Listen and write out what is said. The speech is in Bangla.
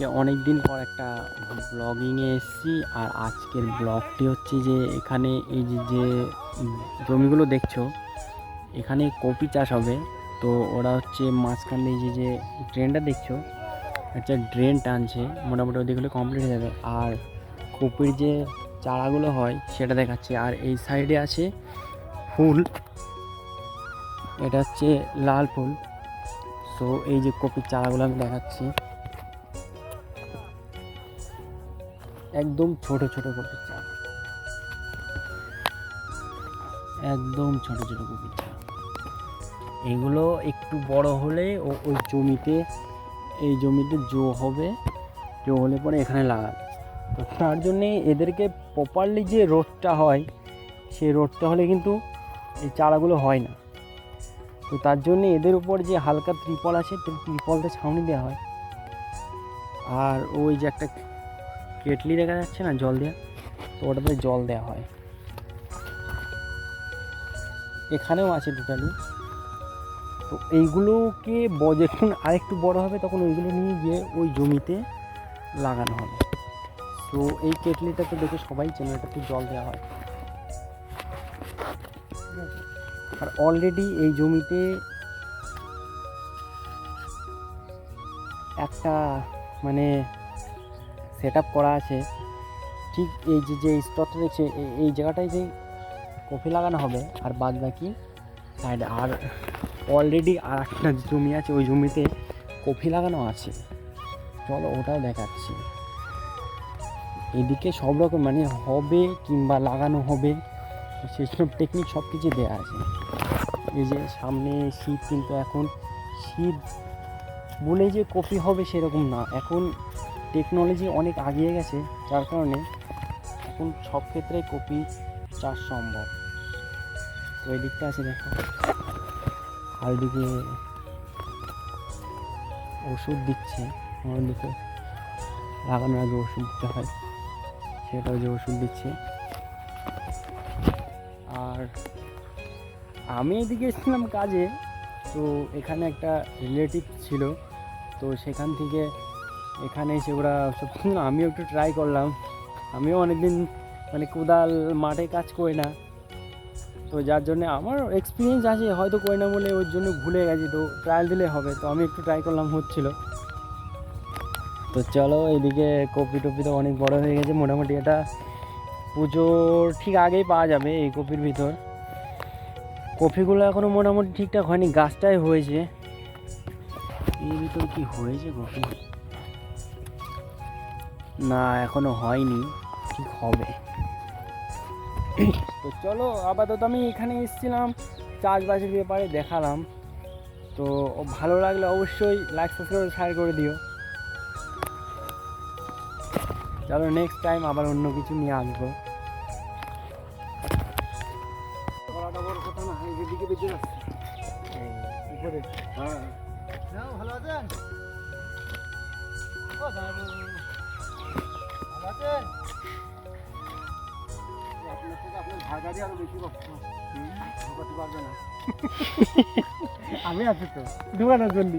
আজকে অনেক দিন পর একটা ব্লগিংয়ে এসেছি, আর আজকের ব্লগটি হচ্ছে যে এখানে এই যে যে জমিগুলো দেখছ, এখানে কপি চাষ হবে। তো ওরা হচ্ছে মাঝখানে এই যে যে ড্রেনটা দেখছ, একটা ড্রেন টানছে, মোটামুটি ওদিকগুলো কমপ্লিট হয়ে যাবে। আর কপির যে চারাগুলো হয়, সেটা দেখাচ্ছে। আর এই সাইডে আছে ফুল। এটা হচ্ছে লাল ফুল। তো এই যে কপির চারাগুলো আমি দেখাচ্ছি। একদম ছোট ছোট কপির চারা একদম ছোট ছোট কপির চারা এগুলো একটু বড় হলে ও ওই জমিতে, এই জমিতে জো হবে। জো হলে পরে এখানে লাগাবে। তো তার জন্যে এদেরকে প্রপারলি যে রোদটা হয়, সেই রোদটা হলে কিন্তু এই চারাগুলো হয় না। তো তার জন্য এদের উপর যে হালকা ত্রিপল আছে, ত্রিপলতে ছাউনি দেওয়া হয়। আর ওই যে একটা কেটলি দেখা যাচ্ছে না, জল দেওয়া তো ওটাতে জল দেওয়া হয়। এখানেও আছে টোটালি তো এইগুলোকে যখন আরেকটু বড় হবে, তখন ওইগুলো নিয়ে গিয়ে ওই জমিতে লাগানো হবে। তো এই কেটলিটা তো দেখে সবাই চেনে এটাতে জল দেওয়া হয়। আর অলরেডি এই জমিতে একটা মানে সেট করা আছে, ঠিক এই যে যে স্তরটা দেখছে এই- এই জায়গাটায় যে কফি লাগানো হবে আর বাদ বাকি সাইডে আর অলরেডি আর একটা জমি আছে, ওই জমিতে কফি লাগানো আছে। চলো ওটাও দেখাচ্ছি। এদিকে সব রকম মানে হবে কিংবা লাগানো হবে সেসব টেকনিক সব কিছু দেওয়া আছে। এই যে সামনে শীত, কিন্তু এখন শীত বলে যে কপি হবে সেরকম না। এখন টেকনোলজি অনেক আগিয়ে গেছে, যার কারণে এখন সব ক্ষেত্রে কপি চাষ সম্ভব। তো এই দিকটা আছে দেখো। আর দিকে ওষুধ দিচ্ছে আমার দিকে লাগানোর আগে ওষুধ দিতে হয়, সেটাও যে ওষুধ দিচ্ছে। আর আমি এদিকে এসেছিলাম কাজে, তো এখানে একটা রিলেটিভ ছিল, তো সেখান থেকে এখানে এসে ওরা সব আমিও একটু ট্রাই করলাম। আমিও অনেকদিন মানে কোদাল মাঠে কাজ করি না। তো যার জন্য আমার এক্সপিরিয়েন্স আছে, হয়তো করি না বলে ওর জন্য ভুলে গেছি, তো ট্রায়াল দিলে হবে। তো আমি একটু ট্রাই করলাম, হচ্ছিল। তো চলো, এদিকে কপি টপি তো অনেক বড় হয়ে গেছে, মোটামুটি এটা পুজোর ঠিক আগেই পাওয়া যাবে এই কপির ভিতর। কপিগুলো এখনও মোটামুটি ঠিকঠাক হয়নি, গাছটাই হয়েছে। এর ভিতর কি হয়েছে কপি? না এখনও হয়নি। ঠিক হবে? তো চলো আপাতত আমি এখানে এসেছিলাম চাষবাসের ব্যাপারে দেখালাম। তো ভালো লাগলে অবশ্যই লাইক সাবস্ক্রাইব শেয়ার করে দিও। চলো নেক্সট টাইম আবার অন্য কিছু নিয়ে আসব। হ্যাঁ। ভালো আছেন? আমি আছি তো ঢুকানোর জন্য